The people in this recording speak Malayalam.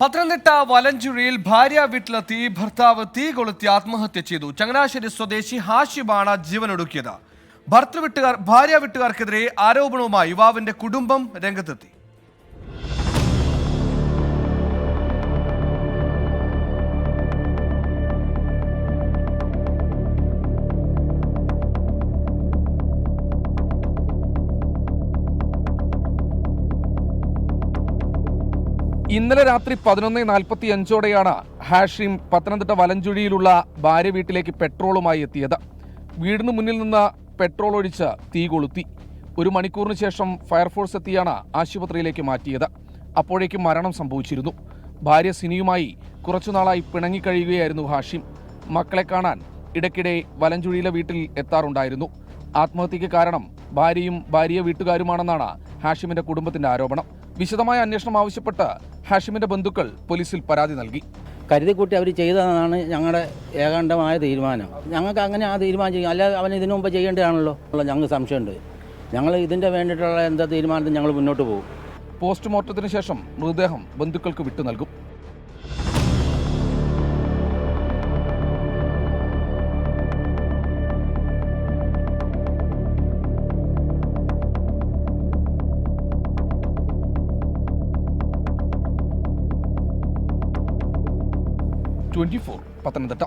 പത്തനംതിട്ട വലഞ്ചുഴിയിൽ ഭാര്യ വീട്ടിലെത്തി ഭർത്താവ് തീ കൊളുത്തി ആത്മഹത്യ ചെയ്തു. ചങ്ങനാശ്ശേരി സ്വദേശി ഹാഷിബാണ് ജീവനൊടുക്കിയത്. ഭർത്തൃ വീട്ടുകാർ ഭാര്യ വീട്ടുകാർക്കെതിരെ ആരോപണവുമായി യുവാവിന്റെ കുടുംബം രംഗത്തെത്തി. ഇന്നലെ രാത്രി പതിനൊന്ന് നാൽപ്പത്തി അഞ്ചോടെയാണ് ഹാഷിം പത്തനംതിട്ട വലഞ്ചുഴിയിലുള്ള ഭാര്യ വീട്ടിലേക്ക് പെട്രോളുമായി എത്തിയത്. വീടിന് മുന്നിൽ നിന്ന് പെട്രോൾ ഒഴിച്ച് തീ കൊളുത്തി. ഒരു മണിക്കൂറിന് ശേഷം ഫയർഫോഴ്സ് എത്തിയാണ് ആശുപത്രിയിലേക്ക് മാറ്റിയത്. അപ്പോഴേക്കും മരണം സംഭവിച്ചിരുന്നു. ഭാര്യ സിനിയുമായി കുറച്ചുനാളായി പിണങ്ങിക്കഴിയുകയായിരുന്നു ഹാഷിം. മക്കളെ കാണാൻ ഇടയ്ക്കിടെ വലഞ്ചുഴിയിലെ വീട്ടിൽ എത്താറുണ്ടായിരുന്നു. ആത്മഹത്യക്ക് കാരണം ഭാര്യയും ഭാര്യ വീട്ടുകാരുമാണെന്നാണ് ഹാഷിമിന്റെ കുടുംബത്തിന്റെ ആരോപണം. വിശദമായ അന്വേഷണം ആവശ്യപ്പെട്ട ഹാഷിമിന്റെ ബന്ധുക്കൾ പോലീസിൽ പരാതി നൽകി. കരുതിക്കൂട്ടി അവർ ചെയ്തതാണ് ഞങ്ങളുടെ ഏകാണ്ടമായ തീരുമാനം. ഞങ്ങൾക്ക് അങ്ങനെ ആ തീരുമാനം ചെയ്യും. അല്ലാതെ അവൻ ഇതിനു മുമ്പ് ചെയ്യേണ്ടതാണല്ലോ ഞങ്ങൾക്ക് സംശയമുണ്ട്. ഞങ്ങൾ ഇതിന്റെ വേണ്ടിയിട്ടുള്ള എന്താ തീരുമാനത്തിൽ ഞങ്ങൾ മുന്നോട്ട് പോകും. പോസ്റ്റ്മോർട്ടത്തിന് ശേഷം മൃതദേഹം ബന്ധുക്കൾക്ക് വിട്ടു നൽകും. Twenty four Pathanamthitta